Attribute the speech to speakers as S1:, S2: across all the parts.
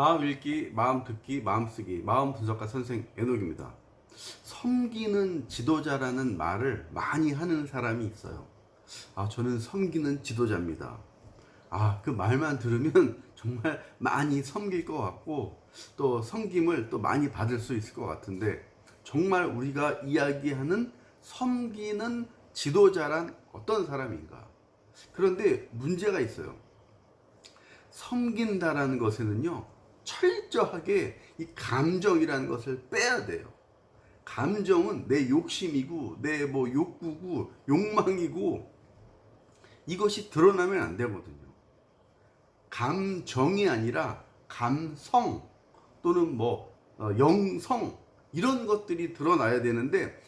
S1: 마음 읽기, 마음 듣기, 마음 쓰기, 마음 분석가 선생 애녹입니다. 섬기는 지도자라는 말을 많이 하는 사람이 있어요. 아, 저는 섬기는 지도자입니다. 아, 그 말만 들으면 정말 많이 섬길 것 같고 또 섬김을 또 많이 받을 수 있을 것 같은데 정말 우리가 이야기하는 섬기는 지도자란 어떤 사람인가? 그런데 문제가 있어요. 섬긴다라는 것에는요, 철저하게 이 감정이라는 것을 빼야 돼요. 감정은 내 욕심이고, 내 뭐 욕구고, 욕망이고, 이것이 드러나면 안 되거든요. 감정이 아니라 감성 또는 뭐 어, 영성 이런 것들이 드러나야 되는데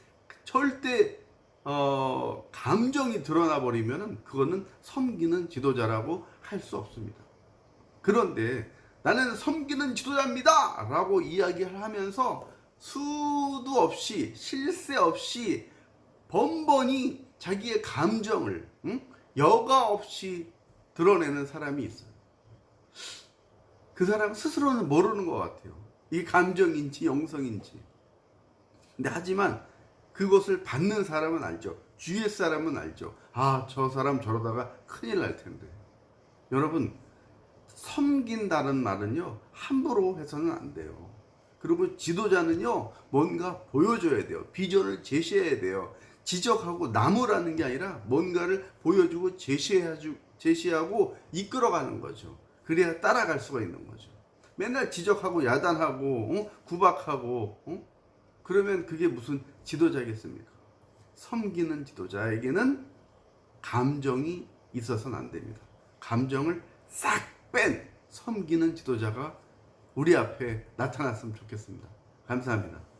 S1: 절대 어, 감정이 드러나 버리면은 그거는 섬기는 지도자라고 할 수 없습니다. 그런데 나는 섬기는 지도자입니다! 라고 이야기를 하면서 수도 없이, 실세 없이 번번이 자기의 감정을, 응? 여과 없이 드러내는 사람이 있어요. 그 사람 스스로는 모르는 것 같아요. 이게 감정인지 영성인지. 근데 하지만 그것을 받는 사람은 알죠. 주위의 사람은 알죠. 아, 저 사람 저러다가 큰일 날 텐데. 여러분, 섬긴다는 말은요, 함부로 해서는 안 돼요. 그리고 지도자는요, 뭔가 보여줘야 돼요. 비전을 제시해야 돼요. 지적하고 나무라는 게 아니라 뭔가를 보여주고 제시해주, 제시하고 이끌어가는 거죠. 그래야 따라갈 수가 있는 거죠. 맨날 지적하고 야단하고, 어? 구박하고, 어? 그러면 그게 무슨 지도자겠습니까? 섬기는 지도자에게는 감정이 있어서는 안 됩니다. 감정을 싹 뺀 섬기는 지도자가 우리 앞에 나타났으면 좋겠습니다. 감사합니다.